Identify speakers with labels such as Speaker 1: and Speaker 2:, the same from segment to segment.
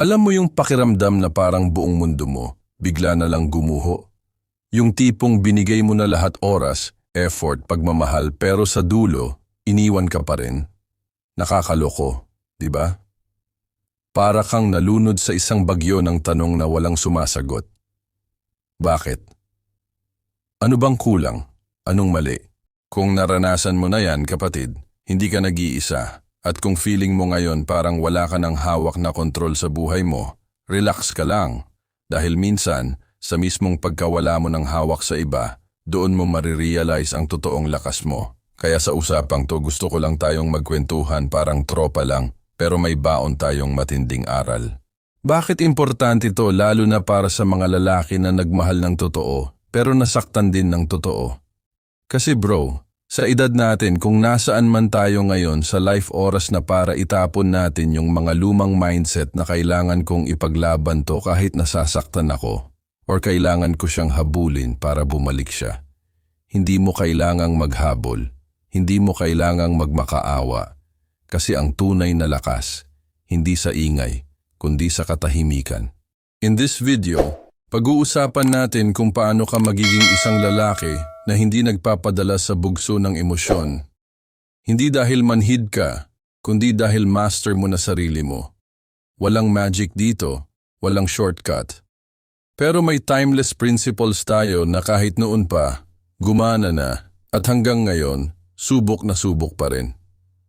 Speaker 1: Alam mo yung pakiramdam na parang buong mundo mo, bigla na lang gumuho? Yung tipong binigay mo na lahat oras, effort, pagmamahal, pero sa dulo, iniwan ka pa rin. Nakakaloko, di ba? Para kang nalunod sa isang bagyo ng tanong na walang sumasagot. Bakit? Ano bang kulang? Anong mali? Kung naranasan mo na yan, kapatid, hindi ka nag-iisa. At kung feeling mo ngayon parang wala ka ng hawak na kontrol sa buhay mo, relax ka lang. Dahil minsan, sa mismong pagkawala mo ng hawak sa iba, doon mo marirealize ang totoong lakas mo. Kaya sa usapang to gusto ko lang tayong magkwentuhan parang tropa lang, pero may baon tayong matinding aral. Bakit importante to lalo na para sa mga lalaki na nagmahal ng totoo, pero nasaktan din ng totoo? Kasi bro, sa edad natin kung nasaan man tayo ngayon sa life oras na para itapon natin yung mga lumang mindset na kailangan kong ipaglaban to kahit nasasaktan ako or kailangan ko siyang habulin para bumalik siya. Hindi mo kailangang maghabol, hindi mo kailangang magmakaawa kasi ang tunay na lakas, hindi sa ingay, kundi sa katahimikan. In this video, pag-uusapan natin kung paano ka magiging isang lalaki na hindi nagpapadala sa bugso ng emosyon. Hindi dahil manhid ka, kundi dahil master mo na sarili mo. Walang magic dito, walang shortcut. Pero may timeless principles tayo na kahit noon pa, gumana na at hanggang ngayon, subok na subok pa rin.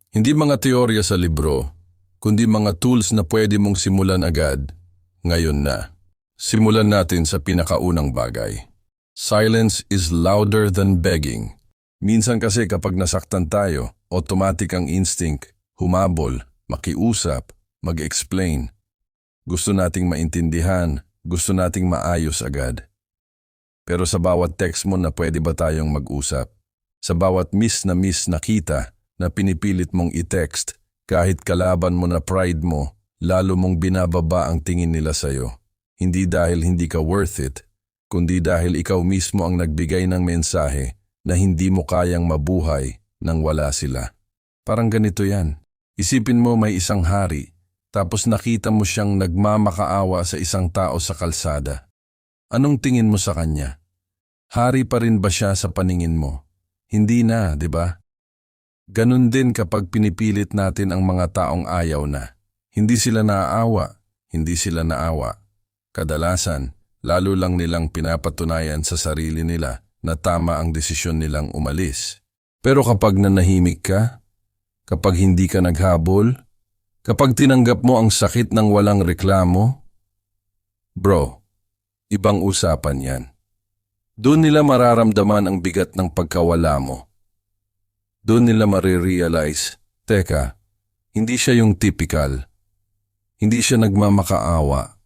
Speaker 1: Hindi mga teorya sa libro, kundi mga tools na pwede mong simulan agad, ngayon na. Simulan natin sa pinakaunang bagay. Silence is louder than begging. Minsan kasi kapag nasaktan tayo, automatic ang instinct, humabol, makiusap, mag-explain. Gusto nating maintindihan, gusto nating maayos agad. Pero sa bawat text mo na pwede ba tayong mag-usap? Sa bawat miss na miss na kita na pinipilit mong i-text, kahit kalaban mo na pride mo, lalo mong binababa ang tingin nila sa'yo. Hindi dahil hindi ka worth it, kundi dahil ikaw mismo ang nagbigay ng mensahe na hindi mo kayang mabuhay nang wala sila. Parang ganito yan. Isipin mo may isang hari, tapos nakita mo siyang nagmamakaawa sa isang tao sa kalsada. Anong tingin mo sa kanya? Hari pa rin ba siya sa paningin mo? Hindi na, di ba? Ganon din kapag pinipilit natin ang mga taong ayaw na. Hindi sila naaawa, hindi sila naawa. Kadalasan, lalo lang nilang pinapatunayan sa sarili nila na tama ang desisyon nilang umalis. Pero kapag nanahimik ka, kapag hindi ka naghabol, kapag tinanggap mo ang sakit ng walang reklamo, bro, ibang usapan yan. Doon nila mararamdaman ang bigat ng pagkawala mo. Doon nila marirealize, teka, hindi siya yung typical. Hindi siya nagmamakaawa.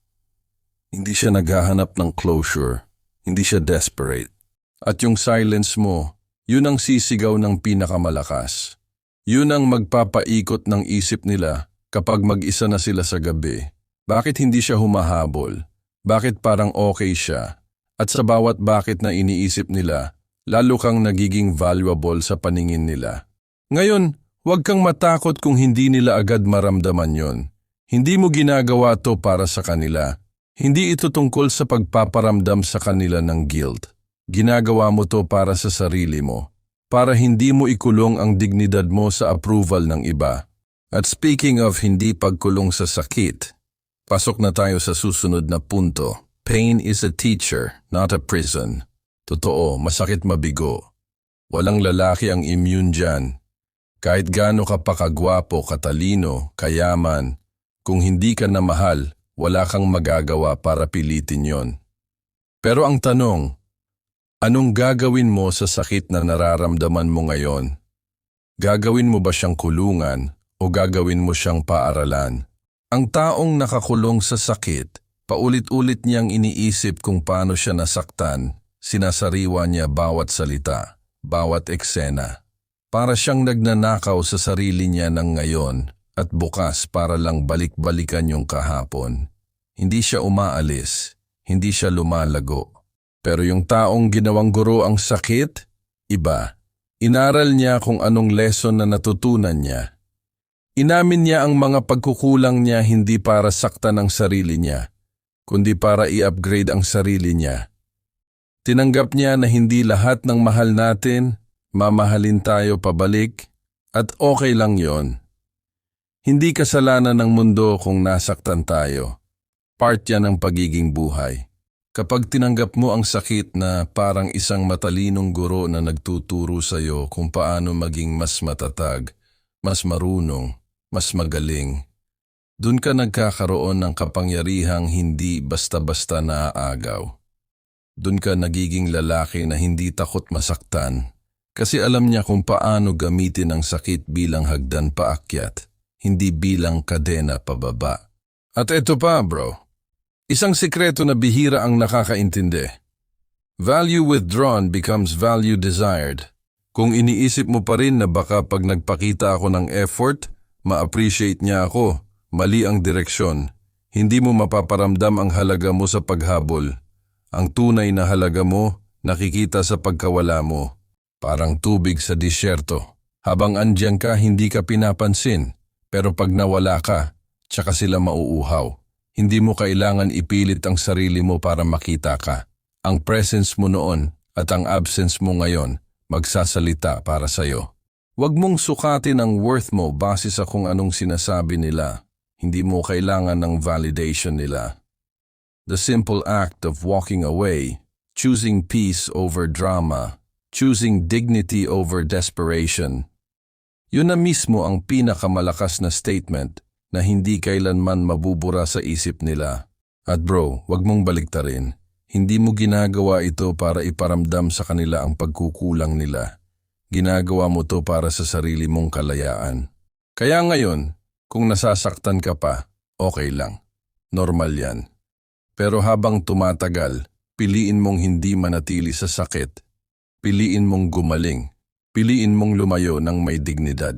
Speaker 1: Hindi siya naghahanap ng closure. Hindi siya desperate. At yung silence mo, yun ang sisigaw ng pinakamalakas. Yun ang magpapaikot ng isip nila kapag mag-isa na sila sa gabi. Bakit hindi siya humahabol? Bakit parang okay siya? At sa bawat bakit na iniisip nila, lalo kang nagiging valuable sa paningin nila. Ngayon, huwag kang matakot kung hindi nila agad maramdaman yon. Hindi mo ginagawa to para sa kanila. Hindi ito tungkol sa pagpaparamdam sa kanila ng guilt. Ginagawa mo to para sa sarili mo, para hindi mo ikulong ang dignidad mo sa approval ng iba. At speaking of hindi pagkulong sa sakit, pasok na tayo sa susunod na punto. Pain is a teacher, not a prison. Totoo, masakit mabigo. Walang lalaki ang immune dyan. Kahit gaano ka pa kagwapo, katalino, kayaman, kung hindi ka na mahal, wala kang magagawa para pilitin yon. Pero ang tanong, anong gagawin mo sa sakit na nararamdaman mo ngayon? Gagawin mo ba siyang kulungan o gagawin mo siyang paaralan? Ang taong nakakulong sa sakit, paulit-ulit niyang iniisip kung paano siya nasaktan, sinasariwa niya bawat salita, bawat eksena. Para siyang nagnanakaw sa sarili niya ng ngayon at bukas para lang balik-balikan yung kahapon. Hindi siya umaalis, hindi siya lumalago. Pero yung taong ginawang guro ang sakit, iba. Inaral niya kung anong lesson na natutunan niya. Inamin niya ang mga pagkukulang niya hindi para saktan ang sarili niya, kundi para i-upgrade ang sarili niya. Tinanggap niya na hindi lahat ng mahal natin, mamahalin tayo pabalik, at okay lang yon. Hindi kasalanan ng mundo kung nasaktan tayo. Part yan ng pagiging buhay. Kapag tinanggap mo ang sakit na parang isang matalinong guro na nagtuturo sa'yo kung paano maging mas matatag, mas marunong, mas magaling, dun ka nagkakaroon ng kapangyarihang hindi basta-basta naaagaw. Dun ka nagiging lalaki na hindi takot masaktan kasi alam niya kung paano gamitin ang sakit bilang hagdan paakyat, hindi bilang kadena pababa. At eto pa bro, Isang sikreto na bihira ang nakakaintindi. Value withdrawn becomes value desired. Kung iniisip mo pa rin na baka pag nagpakita ako ng effort, ma-appreciate niya ako, mali ang direksyon, hindi mo mapaparamdam ang halaga mo sa paghabol. Ang tunay na halaga mo, nakikita sa pagkawala mo. Parang tubig sa disyerto. Habang andyan ka, hindi ka pinapansin. Pero pag nawala ka, tsaka sila mauuhaw. Hindi mo kailangan ipilit ang sarili mo para makita ka. Ang presence mo noon at ang absence mo ngayon magsasalita para sa'yo. Huwag mong sukatin ang worth mo base sa kung anong sinasabi nila. Hindi mo kailangan ng validation nila. The simple act of walking away, choosing peace over drama, choosing dignity over desperation. Yun na mismo ang pinakamalakas na statement na hindi kailanman mabubura sa isip nila. At bro, wag mong baliktarin. Hindi mo ginagawa ito para iparamdam sa kanila ang pagkukulang nila. Ginagawa mo to para sa sarili mong kalayaan. Kaya ngayon, kung nasasaktan ka pa, okay lang. Normal yan. Pero habang tumatagal, piliin mong hindi manatili sa sakit. Piliin mong gumaling. Piliin mong lumayo ng may dignidad.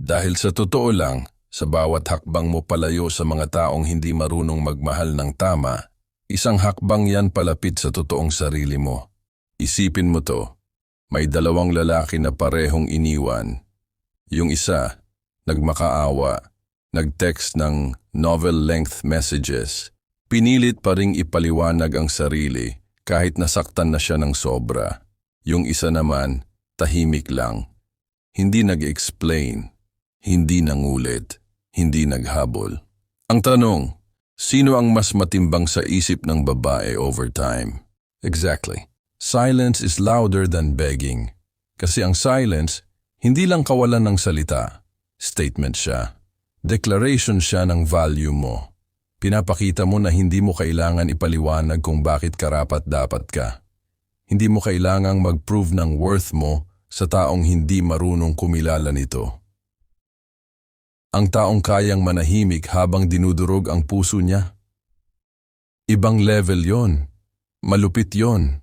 Speaker 1: Dahil sa totoo lang, sa bawat hakbang mo palayo sa mga taong hindi marunong magmahal ng tama, isang hakbang yan palapit sa totoong sarili mo. Isipin mo to, may dalawang lalaki na parehong iniwan. Yung isa, nagmakaawa, nag-text ng novel-length messages, pinilit pa ring ipaliwanag ang sarili kahit nasaktan na siya ng sobra. Yung isa naman, tahimik lang. Hindi nag-explain, hindi nangulit hindi naghabol. Ang tanong, sino ang mas matimbang sa isip ng babae over time? Exactly. Silence is louder than begging. Kasi ang silence, hindi lang kawalan ng salita. Statement siya. Declaration siya ng value mo. Pinapakita mo na hindi mo kailangan ipaliwanag kung bakit karapat dapat ka. Hindi mo kailangang mag-prove ng worth mo sa taong hindi marunong kumilala nito. Ang taong kayang manahimik habang dinudurog ang puso niya. Ibang level yon. Malupit yon.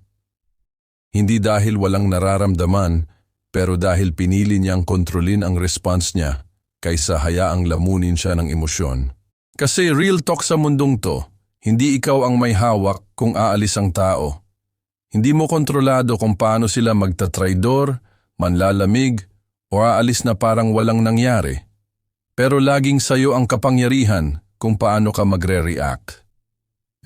Speaker 1: Hindi dahil walang nararamdaman, pero dahil pinili niyang kontrolin ang response niya kaysa hayaang lamunin siya ng emosyon. Kasi real talk sa mundong to, hindi ikaw ang may hawak kung aalis ang tao. Hindi mo kontrolado kung paano sila magtatraidor, manlalamig, o aalis na parang walang nangyari. Pero laging sayo ang kapangyarihan kung paano ka magre-react.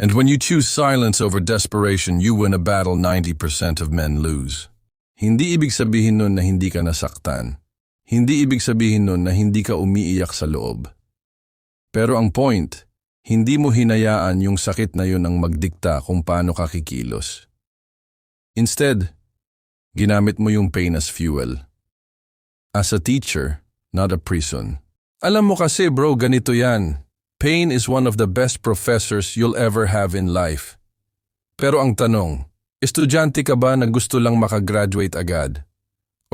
Speaker 1: And when you choose silence over desperation, you win a battle 90% of men lose. Hindi ibig sabihin nun na hindi ka nasaktan. Hindi ibig sabihin nun na hindi ka umiiyak sa loob. Pero ang point, hindi mo hinayaan yung sakit na yun ang magdikta kung paano ka kikilos. Instead, ginamit mo yung pain as fuel. As a teacher, not a prison. Alam mo kasi bro, ganito yan. Pain is one of the best professors you'll ever have in life. Pero ang tanong, estudyante ka ba na gusto lang makagraduate agad?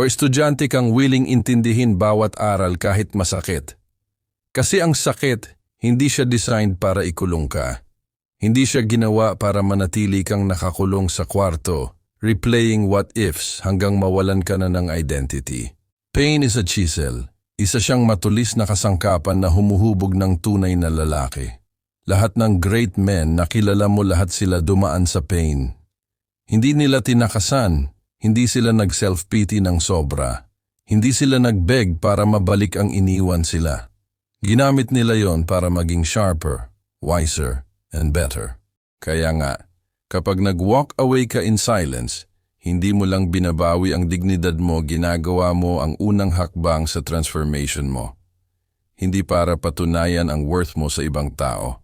Speaker 1: O estudyante kang willing intindihin bawat aral kahit masakit? Kasi ang sakit, hindi siya designed para ikulong ka. Hindi siya ginawa para manatili kang nakakulong sa kwarto, replaying what ifs hanggang mawalan ka na ng identity. Pain is a chisel. Isa siyang matulis na kasangkapan na humuhubog ng tunay na lalaki. Lahat ng great men na kilala mo lahat sila dumaan sa pain. Hindi nila tinakasan, hindi sila nag-self-pity ng sobra. Hindi sila nag-beg para mabalik ang iniwan sila. Ginamit nila yon para maging sharper, wiser, and better. Kaya nga, kapag nag-walk away ka in silence, hindi mo lang binabawi ang dignidad mo, ginagawa mo ang unang hakbang sa transformation mo. Hindi para patunayan ang worth mo sa ibang tao,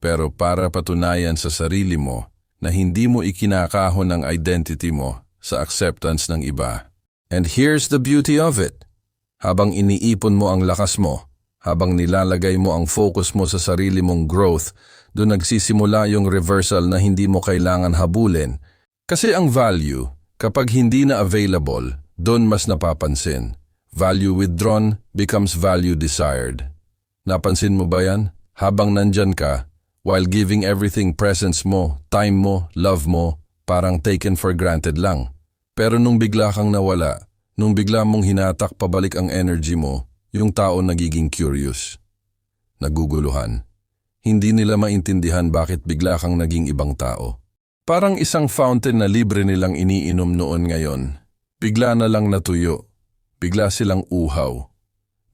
Speaker 1: pero para patunayan sa sarili mo na hindi mo ikinakahon ang identity mo sa acceptance ng iba. And here's the beauty of it. Habang iniipon mo ang lakas mo, habang nilalagay mo ang focus mo sa sarili mong growth, doon nagsisimula yung reversal na hindi mo kailangan habulin. Kasi ang value, kapag hindi na available, doon mas napapansin. Value withdrawn becomes value desired. Napansin mo ba yan? Habang nandyan ka, while giving everything presence mo, time mo, love mo, parang taken for granted lang. Pero nung bigla kang nawala, nung bigla mong hinatak pabalik ang energy mo, yung tao nagiging curious. Naguguluhan. Hindi nila maintindihan bakit bigla kang naging ibang tao. Parang isang fountain na libre nilang iniinom noon ngayon. Bigla na lang natuyo. Bigla silang uhaw.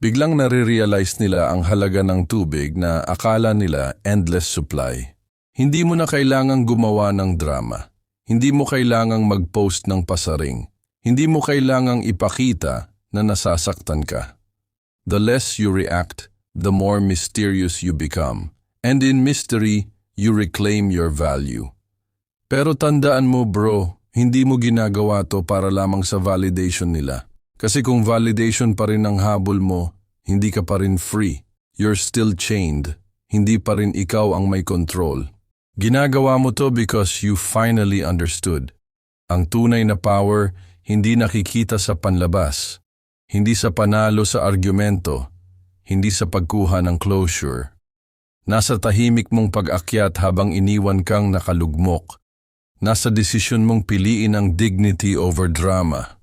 Speaker 1: Biglang nare-realize nila ang halaga ng tubig na akala nila endless supply. Hindi mo na kailangang gumawa ng drama. Hindi mo kailangang mag-post ng pasaring. Hindi mo kailangang ipakita na nasasaktan ka. The less you react, the more mysterious you become. And in mystery, you reclaim your value. Pero tandaan mo bro, hindi mo ginagawa to para lamang sa validation nila. Kasi kung validation pa rin ang habol mo, hindi ka pa rin free. You're still chained. Hindi pa rin ikaw ang may control. Ginagawa mo to because you finally understood. Ang tunay na power hindi nakikita sa panlabas, hindi sa panalo sa argumento, hindi sa pagkuha ng closure. Nasa tahimik mong pag-akyat habang iniwan kang nakalugmok. Nasa desisyon mong piliin ang dignity over drama.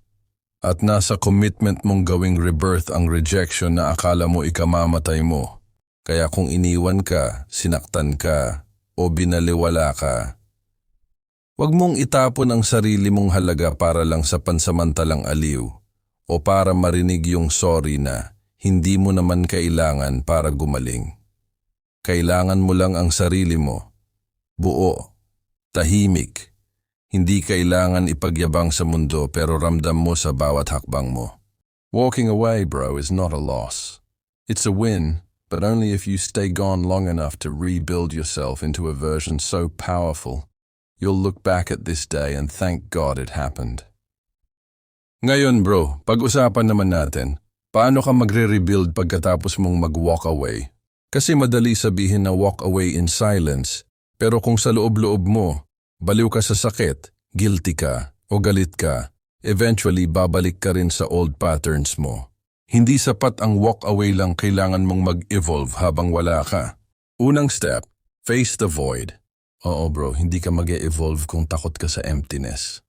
Speaker 1: At nasa commitment mong gawing rebirth ang rejection na akala mo ikamamatay mo. Kaya kung iniwan ka, sinaktan ka, o binaliwala ka, Huwag mong itapon ang sarili mong halaga para lang sa pansamantalang aliw o para marinig yung sorry na hindi mo naman kailangan para gumaling. Kailangan mo lang ang sarili mo. Buo, tahimik. Hindi kailangan ipagyabang sa mundo pero ramdam mo sa bawat hakbang mo. Walking away, bro, is not a loss. It's a win, but only if you stay gone long enough to rebuild yourself into a version so powerful You'll look back at this day and thank God it happened. Ngayon bro, pag-usapan naman natin, paano ka magre-rebuild pagkatapos mong mag-walk away? Kasi madali sabihin na walk away in silence, pero kung sa loob-loob mo, baliw ka sa sakit, guilty ka, o galit ka, eventually babalik ka rin sa old patterns mo. Hindi sapat ang walk away lang kailangan mong mag-evolve habang wala ka. Unang step, face the void. Oo bro, hindi ka mag evolve kung takot ka sa emptiness.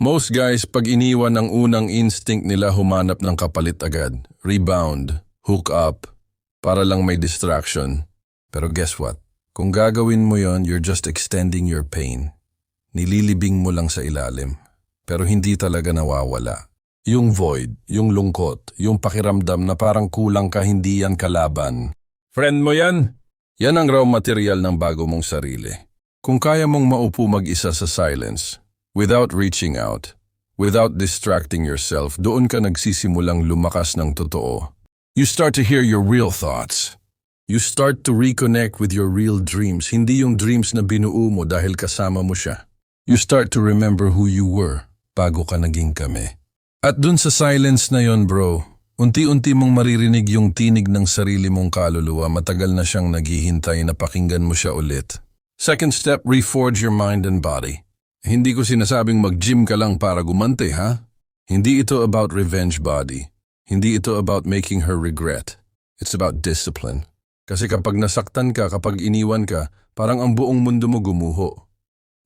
Speaker 1: Most guys, pag iniwan ang unang instinct nila humanap ng kapalit agad. Rebound, hook up, para lang may distraction. Pero guess what? Kung gagawin mo yon, you're just extending your pain. Nililibing mo lang sa ilalim. Pero hindi talaga nawawala. Yung void, yung lungkot, yung pakiramdam na parang kulang ka hindi yan kalaban. Friend mo yan? Yan ang raw material ng bago mong sarili. Kung kaya mong maupo mag-isa sa silence, without reaching out, without distracting yourself, doon ka nagsisimulang lumakas ng totoo. You start to hear your real thoughts. You start to reconnect with your real dreams, hindi yung dreams na binuo mo dahil kasama mo siya. You start to remember who you were bago ka naging kami. At dun sa silence na yon bro, unti-unti mong maririnig yung tinig ng sarili mong kaluluwa, matagal na siyang naghihintay na pakinggan mo siya ulit. Second step, reforge your mind and body. Hindi ko sinasabing mag-gym ka lang para gumante, ha? Hindi ito about revenge body. Hindi ito about making her regret. It's about discipline. Kasi kapag nasaktan ka, kapag iniwan ka, parang ang buong mundo mo gumuho.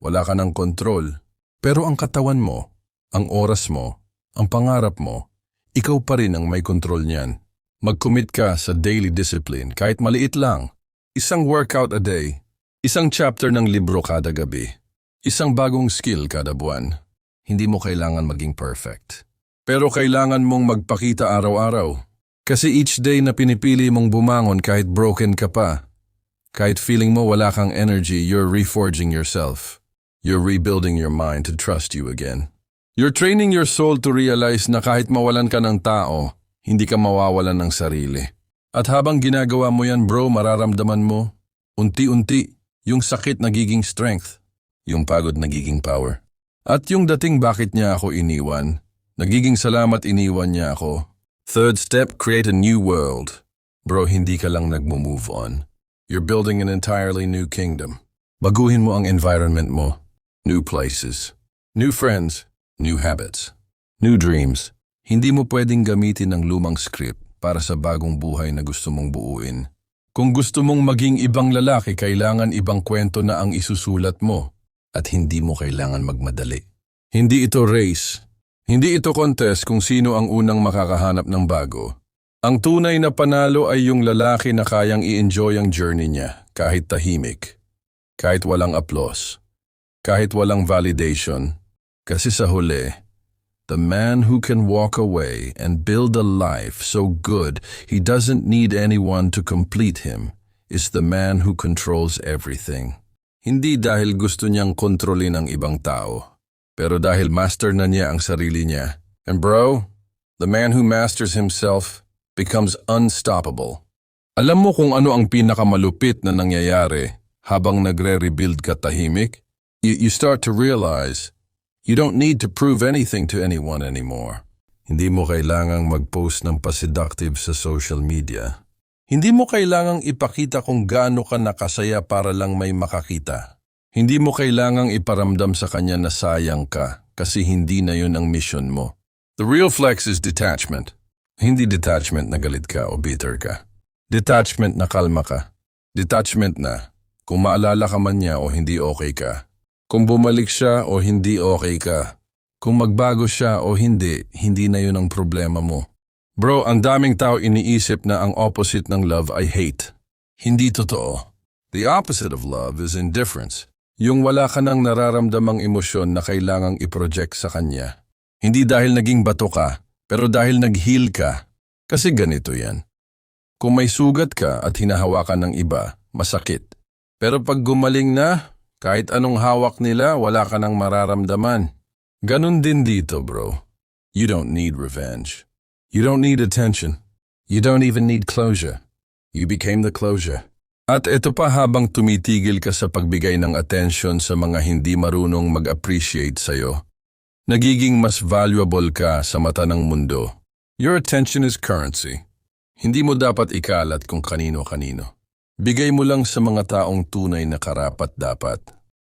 Speaker 1: Wala ka ng kontrol. Pero ang katawan mo, ang oras mo, ang pangarap mo, ikaw pa rin ang may kontrol niyan. Mag-commit ka sa daily discipline kahit maliit lang. Isang workout a day, isang chapter ng libro kada gabi, isang bagong skill kada buwan. Hindi mo kailangan maging perfect. Pero kailangan mong magpakita araw-araw. Kasi each day na pinipili mong bumangon kahit broken ka pa, kahit feeling mo wala kang energy, you're reforging yourself. You're rebuilding your mind to trust you again. You're training your soul to realize na kahit mawalan ka ng tao, hindi ka mawawalan ng sarili. At habang ginagawa mo yan bro, mararamdaman mo, unti-unti, yung sakit nagiging strength, yung pagod nagiging power. At yung dating bakit niya ako iniwan, nagiging salamat iniwan niya ako. Third step, create a new world. Bro, hindi ka lang nagmo-move on. You're building an entirely new kingdom. Baguhin mo ang environment mo. New places. New friends. New habits. New dreams. Hindi mo pwedeng gamitin ang lumang script para sa bagong buhay na gusto mong buuin. Kung gusto mong maging ibang lalaki, kailangan ibang kwento na ang isusulat mo at hindi mo kailangan magmadali. Hindi ito race. Hindi ito contest kung sino ang unang makakahanap ng bago. Ang tunay na panalo ay yung lalaki na kayang i-enjoy ang journey niya kahit tahimik, kahit walang applause, kahit walang validation. Kasi sa huli, the man who can walk away and build a life so good he doesn't need anyone to complete him is the man who controls everything. Hindi dahil gusto niyang kontrolin ang ibang tao, pero dahil master na niya ang sarili niya. And bro, the man who masters himself becomes unstoppable. Alam mo kung ano ang pinakamalupit na nangyayari habang nagre-rebuild ka tahimik? You, you start to realize you don't need to prove anything to anyone anymore. Hindi mo kailangang mag-post ng paseductive sa social media. Hindi mo kailangang ipakita kung gaano ka nakasaya para lang may makakita. Hindi mo kailangang iparamdam sa kanya na sayang ka kasi hindi na yun ang mission mo. The real flex is detachment. Hindi detachment na galit ka o bitter ka. Detachment na kalma ka. Detachment na kung maalala ka man niya o hindi okay ka. Kung bumalik siya o hindi okay ka. Kung magbago siya o hindi, hindi na yun ang problema mo. Bro, ang daming tao iniisip na ang opposite ng love ay hate. Hindi totoo. The opposite of love is indifference. Yung wala ka nang nararamdamang emosyon na kailangang iproject sa kanya. Hindi dahil naging bato ka, pero dahil nag-heal ka. Kasi ganito yan. Kung may sugat ka at hinahawakan ng iba, masakit. Pero pag gumaling na, kahit anong hawak nila, wala ka nang mararamdaman. Ganon din dito, bro. You don't need revenge. You don't need attention. You don't even need closure. You became the closure. At ito pa habang tumitigil ka sa pagbigay ng attention sa mga hindi marunong mag-appreciate sa'yo, nagiging mas valuable ka sa mata ng mundo. Your attention is currency. Hindi mo dapat ikalat kung kanino-kanino. Bigay mo lang sa mga taong tunay na karapat-dapat.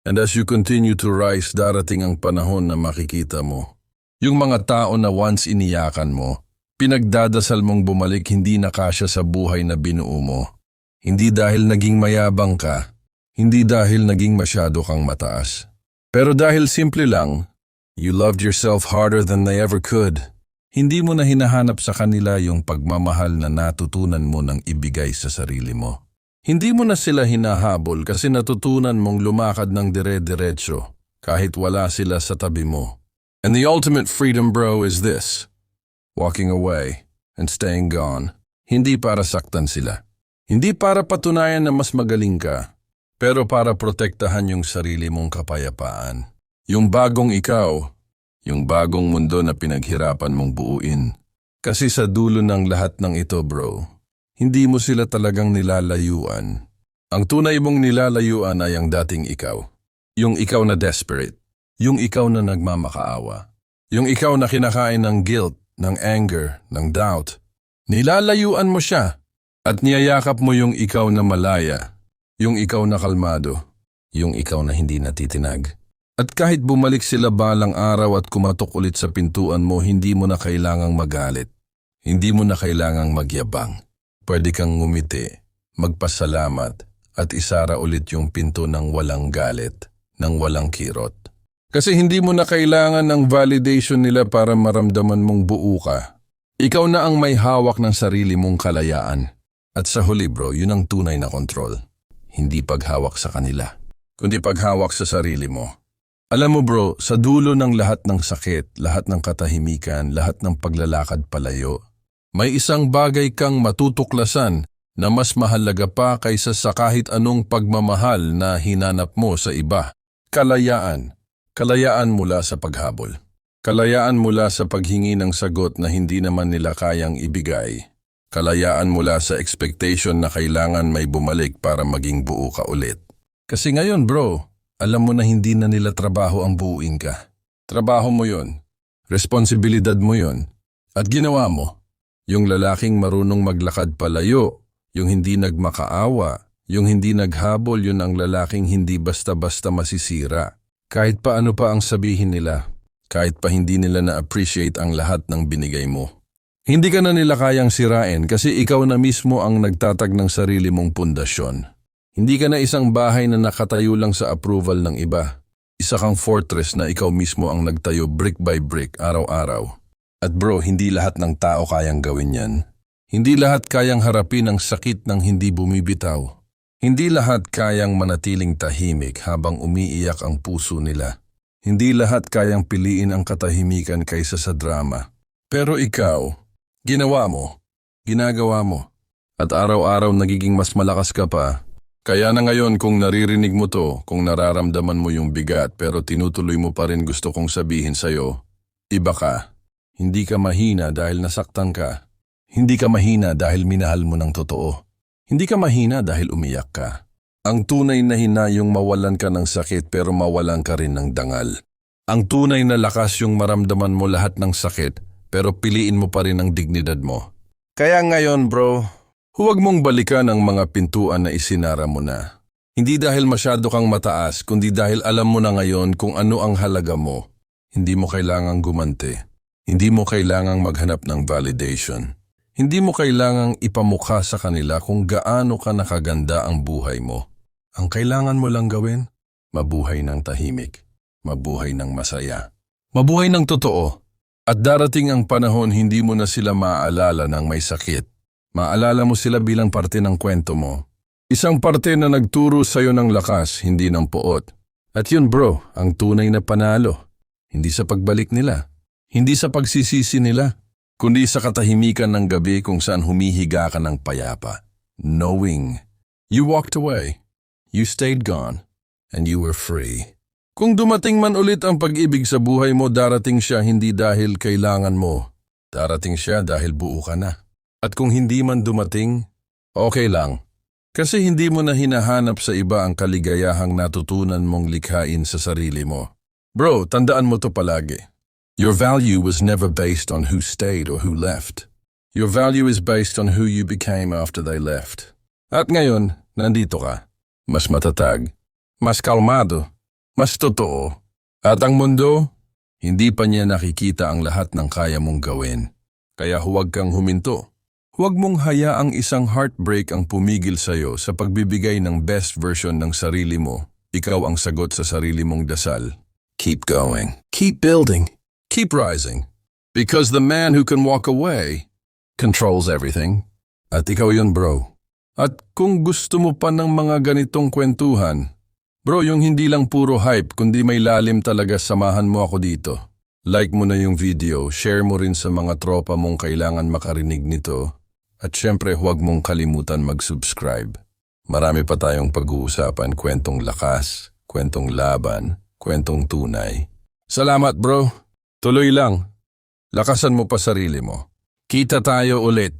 Speaker 1: And as you continue to rise, darating ang panahon na makikita mo. Yung mga tao na once iniyakan mo, pinagdadasal mong bumalik hindi na kasya sa buhay na binuo mo. Hindi dahil naging mayabang ka, hindi dahil naging masyado kang mataas. Pero dahil simple lang, you loved yourself harder than they ever could. Hindi mo na hinahanap sa kanila yung pagmamahal na natutunan mo ng ibigay sa sarili mo. Hindi mo na sila hinahabol kasi natutunan mong lumakad ng dire-diretso kahit wala sila sa tabi mo. And the ultimate freedom bro is this. Walking away and staying gone. Hindi para saktan sila. Hindi para patunayan na mas magaling ka, pero para protektahan yung sarili mong kapayapaan. Yung bagong ikaw, yung bagong mundo na pinaghirapan mong buuin. Kasi sa dulo ng lahat ng ito bro, hindi mo sila talagang nilalayuan. Ang tunay mong nilalayuan ay ang dating ikaw. Yung ikaw na desperate. Yung ikaw na nagmamakaawa. Yung ikaw na kinakain ng guilt, ng anger, ng doubt. Nilalayuan mo siya at niyayakap mo yung ikaw na malaya, yung ikaw na kalmado, yung ikaw na hindi natitinag. At kahit bumalik sila balang araw at kumatok ulit sa pintuan mo, hindi mo na kailangang magalit. Hindi mo na kailangang magyabang. Pwede kang ngumiti, magpasalamat, at isara ulit yung pinto ng walang galit, ng walang kirot. Kasi hindi mo na kailangan ng validation nila para maramdaman mong buo ka. Ikaw na ang may hawak ng sarili mong kalayaan. At sa huli bro, yun ang tunay na kontrol. Hindi paghawak sa kanila, kundi paghawak sa sarili mo. Alam mo bro, sa dulo ng lahat ng sakit, lahat ng katahimikan, lahat ng paglalakad palayo, May isang bagay kang matutuklasan na mas mahalaga pa kaysa sa kahit anong pagmamahal na hinanap mo sa iba. Kalayaan. Kalayaan mula sa paghabol. Kalayaan mula sa paghingi ng sagot na hindi naman nila kayang ibigay. Kalayaan mula sa expectation na kailangan may bumalik para maging buo ka ulit. Kasi ngayon bro, alam mo na hindi na nila trabaho ang buuin ka. Trabaho mo yon. Responsibilidad mo yon. At ginawa mo. Yung lalaking marunong maglakad palayo, yung hindi nagmakaawa, yung hindi naghabol, yun ang lalaking hindi basta-basta masisira. Kahit pa ano pa ang sabihin nila, kahit pa hindi nila na-appreciate ang lahat ng binigay mo. Hindi ka na nila kayang sirain kasi ikaw na mismo ang nagtatag ng sarili mong pundasyon. Hindi ka na isang bahay na nakatayo lang sa approval ng iba. Isa kang fortress na ikaw mismo ang nagtayo brick by brick araw-araw. At bro, hindi lahat ng tao kayang gawin yan. Hindi lahat kayang harapin ang sakit ng hindi bumibitaw. Hindi lahat kayang manatiling tahimik habang umiiyak ang puso nila. Hindi lahat kayang piliin ang katahimikan kaysa sa drama. Pero ikaw, ginawa mo, ginagawa mo, at araw-araw nagiging mas malakas ka pa. Kaya na ngayon kung naririnig mo to, kung nararamdaman mo yung bigat pero tinutuloy mo pa rin gusto kong sabihin sa'yo, iba ka. Hindi ka mahina dahil nasaktan ka. Hindi ka mahina dahil minahal mo ng totoo. Hindi ka mahina dahil umiyak ka. Ang tunay na hinayong mawalan ka ng sakit pero mawalan ka rin ng dangal. Ang tunay na lakas yung maramdaman mo lahat ng sakit pero piliin mo pa rin ang dignidad mo. Kaya ngayon bro, huwag mong balikan ang mga pintuan na isinara mo na. Hindi dahil masyado kang mataas kundi dahil alam mo na ngayon kung ano ang halaga mo. Hindi mo kailangang gumante. Hindi mo kailangang maghanap ng validation. Hindi mo kailangang ipamukha sa kanila kung gaano ka nakaganda ang buhay mo. Ang kailangan mo lang gawin, mabuhay ng tahimik, mabuhay ng masaya, mabuhay ng totoo. At darating ang panahon hindi mo na sila maaalala ng may sakit. Maalala mo sila bilang parte ng kwento mo. Isang parte na nagturo sa'yo ng lakas, hindi ng poot. At yun bro, ang tunay na panalo. Hindi sa pagbalik nila. Hindi sa pagsisisi nila. Kundi sa katahimikan ng gabi kung saan humihiga ka ng payapa. Knowing. You walked away. You stayed gone. And you were free. Kung dumating man ulit ang pag-ibig sa buhay mo, darating siya hindi dahil kailangan mo. Darating siya dahil buo ka na. At kung hindi man dumating, okay lang. Kasi hindi mo na hinahanap sa iba ang kaligayahang natutunan mong likhain sa sarili mo. Bro, tandaan mo to palagi. Your value was never based on who stayed or who left. Your value is based on who you became after they left. At ngayon, nandito ka. Mas matatag, mas kalmado, mas totoo. At ang mundo, hindi pa niya nakikita ang lahat ng kaya mong gawin. Kaya huwag kang huminto. Huwag mong hayaang isang heartbreak ang pumigil sa'yo sa pagbibigay ng best version ng sarili mo. Ikaw ang sagot sa sarili mong dasal. Keep going. Keep building. Keep rising. Because the man who can walk away controls everything. At ikaw yun, bro. At kung gusto mo pa ng mga ganitong kwentuhan, bro, yung hindi lang puro hype, kundi may lalim talaga, samahan mo ako dito. Like mo na yung video, share mo rin sa mga tropa mong kailangan makarinig nito. At syempre huwag mong kalimutan mag-subscribe. Marami pa tayong pag-uusapan, kwentong lakas, kwentong laban, kwentong tunay. Salamat bro. Tuloy lang. Lakasan mo pa sarili mo. Kita tayo ulit